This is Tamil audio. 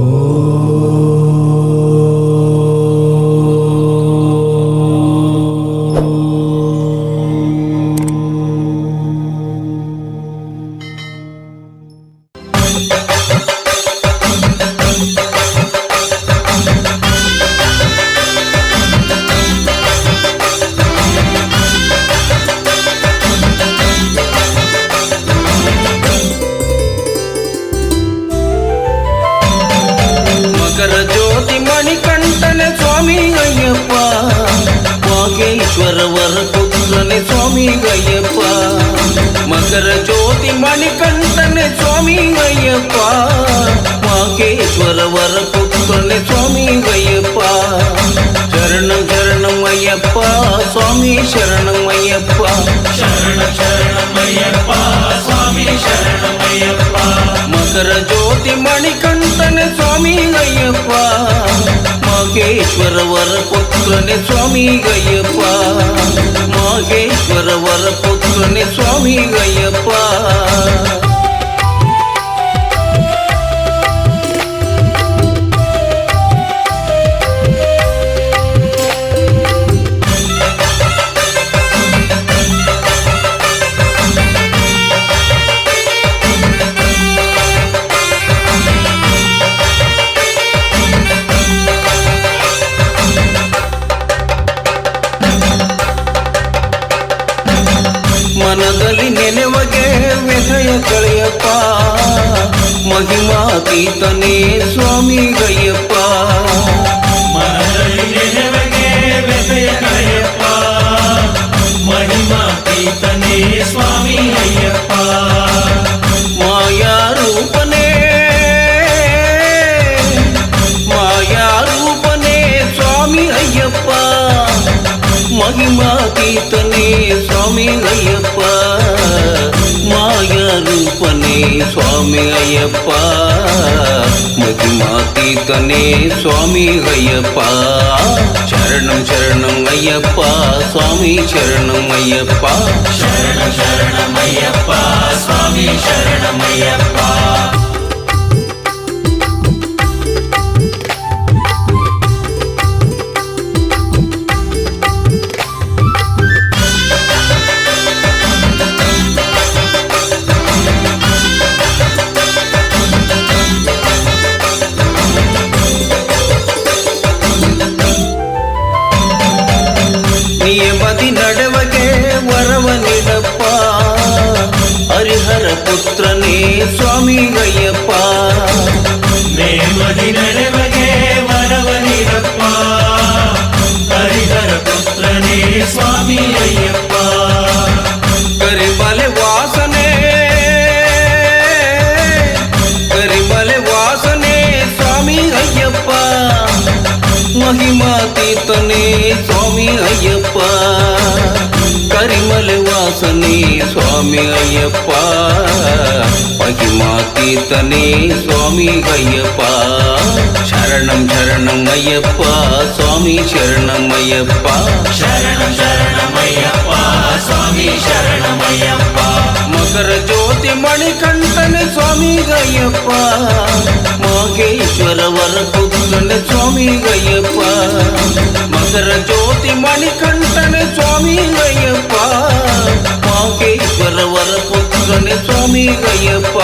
Oh. स्वामी अय्यप्पा वागेश्वर वर कुत्रने स्वामी अय्यप्पा मकर ज्योति मणिकंदन स्वामी अय्यप्पा वागेश्वर वर कुत्रने स्वामी अय्यप्पा चरण चरण अय्यप्पा स्वामी शरण अय्यप्पा शरण शरण अय्यप्पा स्वामी शरण अय्यप्पा मकर ज्योति मणिकंदन स्वामी अय्यप्पा ಮಾಗೇಶ್ವರ ವರ ಪುತ್ರನೆ ಸ್ವಾಮಿ ಗಯ್ಯಪ್ಪ ಮಾಗೇಶ್ವರ ವರ ಪುತ್ರನೆ ಸ್ವಾಮಿ ಗಯ್ಯಪ್ಪ ಮನದಲ್ಲಿ ನೆನೆವಗೆ ವ್ಯಥಯ ಕಳೆಯಪ್ಪ ಮಹಿಮಾತೀತನೇ ಸ್ವಾಮಿ ಗಯ್ಯಪ್ಪ ಮನದಲ್ಲಿ ನೆನವಗೆ ವ್ಯಥೆಯ ಕಳೆಯಪ್ಪ ಮಹಿಮಾತೀತನೇ ಸ್ವಾಮಿ ಅಯ್ಯಪ್ಪ மகிமா தீர்த்தனே சுவாமி ஐயப்பா. மாயா ரூபனே சுவாமி ஐயப்பா. மகிமா தீர்த்தனே சுவாமி ஐயப்பா. சரணம் சரணம் ஐயப்பா. சுவாமி சரணம் ஐயப்பா. சரணம் சரணம் ஐயப்பா. சுவாமி சரணம் ஐயப்பா. ಪುತ್ರನೇ ಸ್ವಾಮಿ ಅಯ್ಯಪ್ಪ ನೇಮದಿ ನಡೆವಗೆ ವರವ ನೀಡಪ್ಪ ಹರಿಹರ ಪುತ್ರನೇ ಸ್ವಾಮಿ ಅಯ್ಯಪ್ಪ ಕರಿಮಲೆ ವಾಸನೆ ಕರಿಮಲೆ ವಾಸನೆ ಸ್ವಾಮಿ ಅಯ್ಯಪ್ಪ ಮಹಿಮಾತೀತನೇ ಸ್ವಾಮಿ ಅಯ್ಯಪ್ಪ கரிமல வாசனே சுவாமி ஐயப்பா. மகிமா தீர்த்தனே சுவாமி ஐயப்பா. சரணம் சரணம் ஐயப்பா சுவாமி சரணம் ஐயப்பா. சரணம் சரணம் ஐயப்பா சுவாமி சரணம் ஐயப்பா. மகர ஜோதி மணிகண்டன சுவாமி ஐயப்பா. மாகேஸ்வர வர புத்தன சுவாமி ஐயப்பா. மகர ஜோதி மணிகண்ட స్వామి అయ్యప్ప మాకే వర వర పొత్తుగనే స్వామి అయ్యప్ప